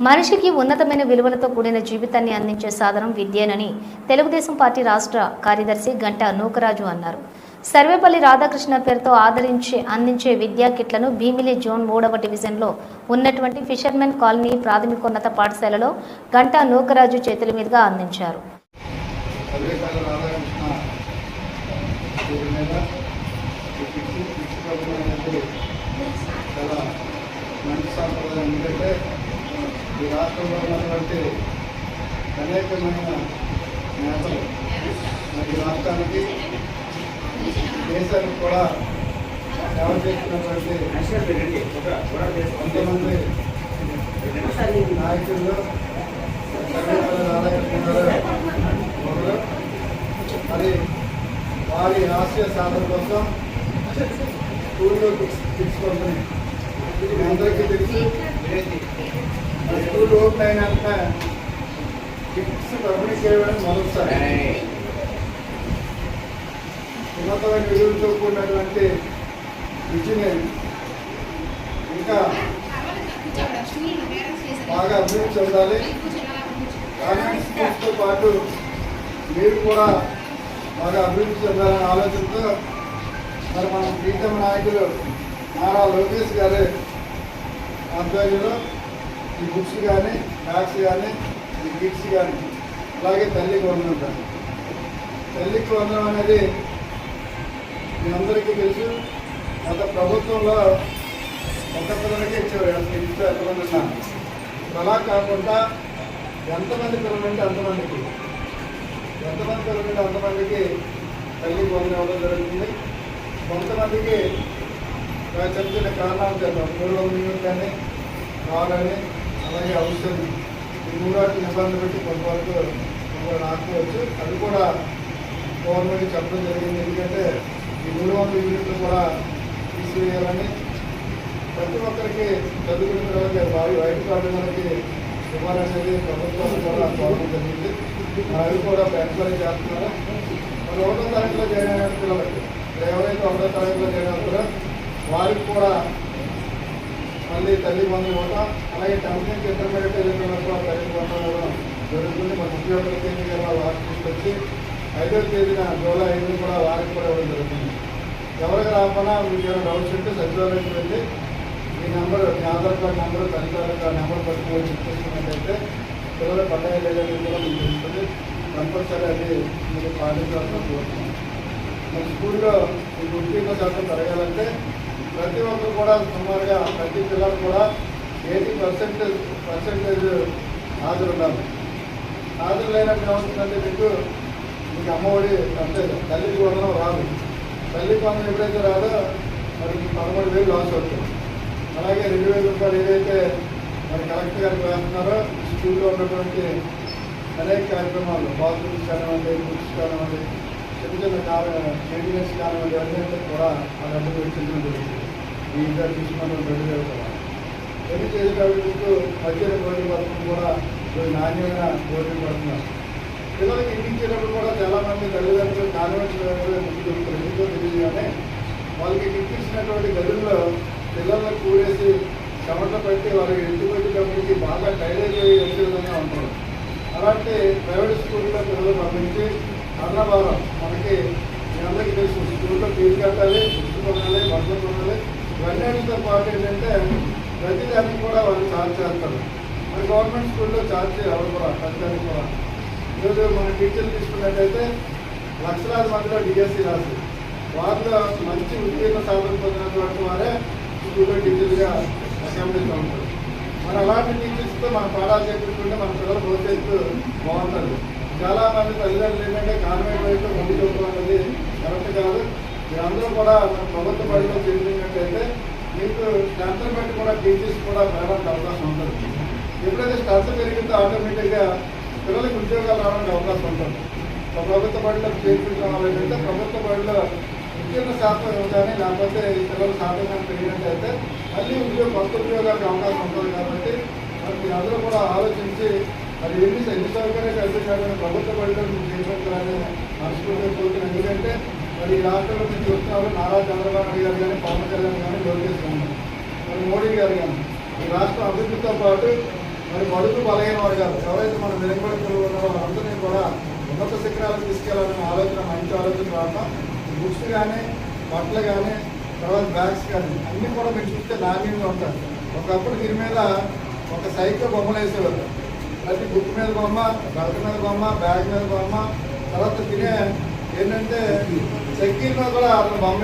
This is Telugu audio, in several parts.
మనిషికి ఉన్నతమైన విలువలతో కూడిన జీవితాన్ని అందించే సాధనం విద్యేనని తెలుగుదేశం పార్టీ రాష్ట్ర కార్యదర్శి గంటా నూకరాజు అన్నారు. సర్వేపల్లి రాధాకృష్ణ పేరుతో ఆదరించి అందించే విద్యా కిట్లను భీమిలి జోన్ మూడవ డివిజన్లో ఉన్నటువంటి ఫిషర్మెన్ కాలనీ ప్రాథమికోన్నత పాఠశాలలో గంటా నూకరాజు చేతుల మీదుగా అందించారు. మంచి సాంప్రదాయం ఎందుకంటే ఈ రాష్ట్రంలో ఉన్నటువంటి అనేకమైన నేతలు. మరి ఈ రాష్ట్రానికి దేశానికి కూడా సేవ చేస్తున్నటువంటి కొంతమంది నాయకులు మరి వారి ఆశయ సాధన కోసం స్కూల్లో ఫిక్స్ కంపెనీ మీ అందరికీ తెలుసు. అయిన వెంటనే ఫిక్స్ పంపిణీ చేయడం మొదటిసారి ఉన్నతమైన విలువలతో కూడినటువంటి విద్యని ఇంకా బాగా అభివృద్ధి చెందాలి. గవర్నమెంట్ స్కూల్స్తో పాటు మీరు కూడా బాగా అభివృద్ధి చెందాలనే ఆలోచనతో మరి మన ప్రీతమ నాయకులు నారా లోకేష్ గారి ఆధ్వర్యంలో ఈ బుక్స్ కానీ బ్యాగ్స్ కానీ ఈ కిట్స్ కానీ అలాగే తల్లికి వందనం కానీ తల్లికి వందనం అనేది మీ అందరికీ తెలుసు. గత ప్రభుత్వంలో ఒక పిల్లలకి ఇచ్చేవారు ఇంట్లో ఎంతమంది అలా కాకుండా ఎంతమంది పిల్లలుంటే అంతమందికి ఎంతమంది పిల్లలుంటే అంతమందికి తల్లికి వందనం ఇవ్వడం జరుగుతుంది. కొంతమందికి చిన్న చిన్న కారణాలు చేద్దాం పూర్వం కానీ కావాలని అలాగే అవసరం. ఈ కూడా నిబంధన పెట్టి కొంతవరకు కొంతవరకు ఆపుకోవచ్చు అది కూడా గవర్నమెంట్ చెప్పడం జరిగింది. ఎందుకంటే ఈ మూడు వందల యూనిట్లు కూడా తీసివేయాలని ప్రతి ఒక్కరికి చదువుకున్న తర్వాత వారి వైట్ కార్డు మనకి ఇవ్వాలనేది ప్రభుత్వం కూడా కోరడం జరిగింది. అవి కూడా ఎంక్వైరీ చేస్తున్నారు. మరి ఒకటో తరగతిలో జాయిన్ అయిన పిల్లలకి ఎవరైతే ఒకటో తరగతిలో జాయిన్ అవుతారో వారికి కూడా మళ్ళీ తల్లి బంధువులు ఇవ్వటం అలాగే టెన్త్ నుంచి ఇంటర్మీడియట్ కూడా తల్లి బంధువులు జరుగుతుంది. మన ఉద్యోగుల తేదీ గారు వారికి తీసుకొచ్చి ఐదో తేదీన జూలై ఐదు కూడా వారికి కూడా ఇవ్వడం జరుగుతుంది. ఎవరికి రాకుండా మీకు ఏమైనా డౌట్స్ ఉంటే సచివాలయంకి వెళ్ళి మీ నెంబర్ మీ ఆధార్ కార్డ్ నెంబర్ తల్లిదండ్రులకు కార్డు నెంబర్ పట్టుకుని చెక్ చేసుకున్నట్టయితే పిల్లలు పడ్డాయి లేదని కూడా మీకు తెలుస్తుంది. కంపల్సరీ అది మీరు పాటించాల్సిన కోరుతున్నాం మన స్కూల్లో ఈ ఉత్తీర్ణ శాతం పెరగాలంటే కూడా సుమారుగా ప్రతి పిల్లలు కూడా ఎయిటీ పర్సెంటేజ్ పర్సెంటేజ్ హాజరు హాజరు లేనప్పుడు ఏమవుతుందంటే మీకు మీకు అమ్మఒడి అంటే తల్లికి వందనం రాదు. తల్లికి వందనం ఎప్పుడైతే రాదో మరి పదమూడు వేలు లాస్ అవుతుంది. అలాగే రెండు వేల రూపాయలు ఏదైతే మరి కలెక్టర్ గారు వేస్తున్నారో స్కూల్లో ఉన్నటువంటి అనేక కార్యక్రమాలు బాత్రూమ్స్ కానివ్వండి బుక్స్ కానివ్వండి చిన్న చిన్న కార మెయింటెనెన్స్ కానివ్వండి అన్నింటినీ కూడా ఆ రెండు చెందిన జరుగుతుంది ఈ ఇద్దరు తీసుకున్న మనం పెళ్ళి కూడా పెళ్ళి చేసేటప్పుడు మీకు మధ్యాహ్నం భోజన పథకం కూడా నాణ్యమైన కోరిక పడుతున్నారు. పిల్లలకి ఇంటించేటప్పుడు కూడా చాలామంది తల్లిదండ్రులు కాన్వెన్షన్ ముందు చెప్తారు ఎందుకో వాళ్ళకి ఇప్పించినటువంటి గదుల్లో పిల్లల్ని కూడేసి చెమట పెట్టి వాళ్ళకి ఇంటికి వచ్చేటప్పటికి బాగా టైర్ అయిపోయి వచ్చే విధంగా ఉంటారు. అలాంటి ప్రైవేట్ స్కూల్లో పిల్లలు పంపించి అన్నభారం మనకి మీ అందరికీ తెలుసు స్కూల్లో ఫీజు కట్టాలి బుక్స్ కొనాలి బట్టలు కొనాలి ఇవన్నిటితో పాటు ఏంటంటే ప్రతి దానికి కూడా వాళ్ళు ఛార్జ్ చేస్తారు. మరి గవర్నమెంట్ స్కూల్లో ఛార్జ్ ఎవరు కూడా ప్రతిదానికి కూడా. ఈరోజు మన టీచర్లు తీసుకున్నట్టయితే లక్షలాది మందిలో డిఎస్సీ రాసి వారిలో మంచి ఉత్తీర్ణ సాధన పొందినటువంటి వారే స్కూల్లో టీచర్గా అసెంబ్లీలో ఉంటారు. మరి అలాంటి టీచర్స్తో మనం పాఠాలు చెప్పుకుంటే మన పిల్లల భవిష్యత్తు బాగుంటుంది. చాలా మంది తల్లిదండ్రులు ఏంటంటే కార్మిక వైపు ముందు చూడటం అనేది కరెక్ట్ కాదు. మీరందరూ కూడా ప్రభుత్వ బడిలో చేసినట్టయితే మీకు స్ట్రెంత్ బట్టి కూడా టీచర్స్ కూడా పెరగడానికి అవకాశం ఉంటుంది. ఎప్పుడైతే స్ట్రెంత్ పెరిగితే ఆటోమేటిక్గా పిల్లలకు ఉద్యోగాలు రావడానికి అవకాశం ఉంటుంది. ఒక ప్రభుత్వ బడిలో చేర్పించడం వల్ల ఏంటంటే ప్రభుత్వ బడిలో ఉద్యోగ శాతం కానీ లేకపోతే ఈ పిల్లల శాతం కానీ పెరిగినట్టయితే మళ్ళీ ఉద్యోగ కొత్త ఉద్యోగాలకు అవకాశం ఉంటుంది కాబట్టి మరి అందరూ కూడా ఆలోచించి మరి ఎన్ని ఎన్ని సౌకర్యాలు కల్పించాలని ప్రభుత్వ బడిలో మీరు చేపట్టాలని మనస్ఫూర్తిగా కోరుతున్నాను. ఎందుకంటే మరి ఈ రాష్ట్రంలో మీరు చూస్తున్నారు నారా చంద్రబాబు నాయుడు గారు కానీ పవన్ కళ్యాణ్ కానీ లోకేష్ గారు మరి మోడీ గారు కానీ ఈ రాష్ట్ర అభివృద్ధితో పాటు మరి బడుగు వారు వర్గాలు ఎవరైతే మన వెనుకబడి పిల్లలు ఉన్నారో వాళ్ళందరినీ కూడా ఉన్నత శిఖరాలకు తీసుకెళ్ళాలనే ఆలోచన మంచి ఆలోచన రావడం బుక్స్ కానీ బట్టలు కానీ తర్వాత బ్యాగ్స్ కానీ అన్నీ కూడా మీరు చూస్తే నాణ్యంగా ఉంటాయి. ఒకప్పుడు దీని మీద ఒక సైకిల్ బొమ్మలు వేసేవారు ప్రతి బుక్ మీద బొమ్మ బట్ట మీద బొమ్మ బ్యాగ్ మీద బొమ్మ తర్వాత తినే ఏంటంటే చక్కీల కూడా అతను బొమ్మ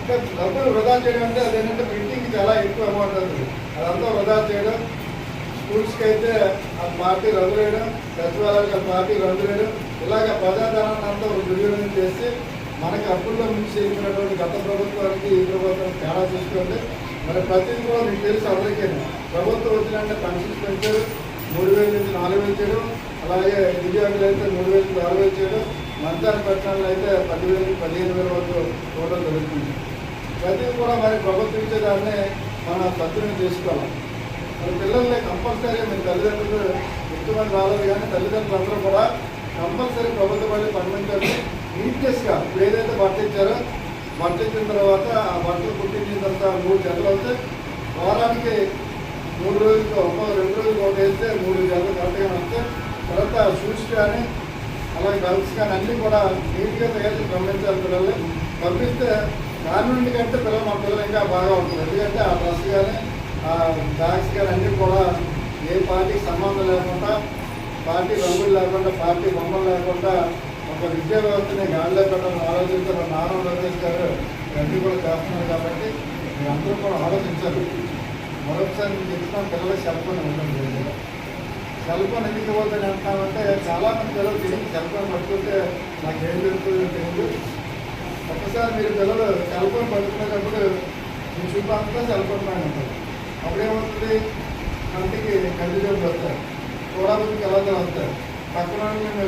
ఇంకా డబ్బులు వృధా చేయడం అంటే అదేంటంటే ప్రింటింగ్ చాలా ఎక్కువ అమౌంట్ అవుతుంది అదంతా వృధా చేయడం స్కూల్స్కి అయితే ఆ పార్టీ రద్దు వేయడం సచివాలయాలకు ఆ పార్టీ రద్దు వేయడం ఇలాగ ప్రజాధనాన్ని అంతా దుర్వినియోగం చేసి మనకి అప్పుల్లో మించి చేసినటువంటి గత ప్రభుత్వానికి ఈ ప్రభుత్వం తేడా చూసుకోండి. మరి ప్రతిదీ కూడా మీకు తెలుసు అందరికీ. ప్రభుత్వం వచ్చినంటే పెన్షన్స్ పెంచారు మూడు వేల నుంచి నాలుగు వేలు చేయడం అలాగే దివ్యాంగులు అయితే మూడు వేల నుంచి ఆరు వేలు చేయడం మంచాన్ని పట్టణాలు అయితే పదివేల పదిహేను వేల వరకు చూడడం జరుగుతుంది. ప్రతిదీ కూడా మరి ప్రభుత్వం ఇచ్చేదాన్ని మన సద్వినియోగం చేసుకోవాలి. మరి పిల్లల్ని కంపల్సరీ మీ తల్లిదండ్రులు ఇష్టమని రాలేదు కానీ తల్లిదండ్రులు అందరూ కూడా కంపల్సరీ ప్రభుత్వ బడి పంపించాలి. నీట్నెస్గా ఇప్పుడు ఏదైతే పట్టించారో పట్టించిన తర్వాత ఆ బట్టలు పుట్టించిన తర్వాత మూడు జతలు వస్తే వారానికి మూడు రోజులకు ఒక రెండు రోజులు ఒక వేస్తే మూడు జతలు కరెక్ట్గా వస్తే తర్వాత షూస్ కానీ అలాగే గర్ల్స్ కానీ అన్నీ కూడా నీట్గా తయారు పంపించాలి పిల్లల్ని. పంపిస్తే గవర్నమెంట్ కంటే పిల్లలు మా పిల్లలు ఇంకా బాగా ఉంటుంది ఎందుకంటే ఆ డ్రెస్ కానీ ఆ బ్యాగ్స్ కానీ అన్నీ కూడా ఏ పార్టీకి సంబంధం లేకుండా పార్టీ రంగులు లేకుండా పార్టీ బొమ్మలు లేకుండా ఒక విద్యా వ్యవస్థని గాలిలో పెట్టాలని ఆలోచించారు. మన నాన్న లోకేష్ గారు ఇవన్నీ కూడా చేస్తున్నారు కాబట్టి అందరూ కూడా ఆలోచించాలి మరొకసారి చెప్తున్నా పిల్లలకు సెల్ ఉంటుంది సెల్ ఫోన్ ఎందుకు పోతుంది అంటున్నామంటే చాలా మంది పిల్లలు తిరిగి సెల్ ఫోన్ పట్టుకుంటే నాకు జరుగుతుందో తెలియదు ఒక్కసారి మీరు పిల్లలు సెల్ ఫోన్ పట్టుకునేటప్పుడు మీ చుట్టూ అంతా సెల్ పైన ఉంటుంది అప్పుడేమవుతుంది? కంటికి కంటి జబ్బులు వస్తాయి. చూడబుద్ధికి ఎలా వస్తాయి పక్కన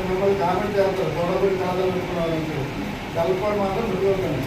మిమ్మల్ని కామెంట్ చేస్తారు. చూడబుద్ధి కాదా అనుకున్నారంటే సెల్ ఫోన్ మాత్రం పెట్టుకోకండి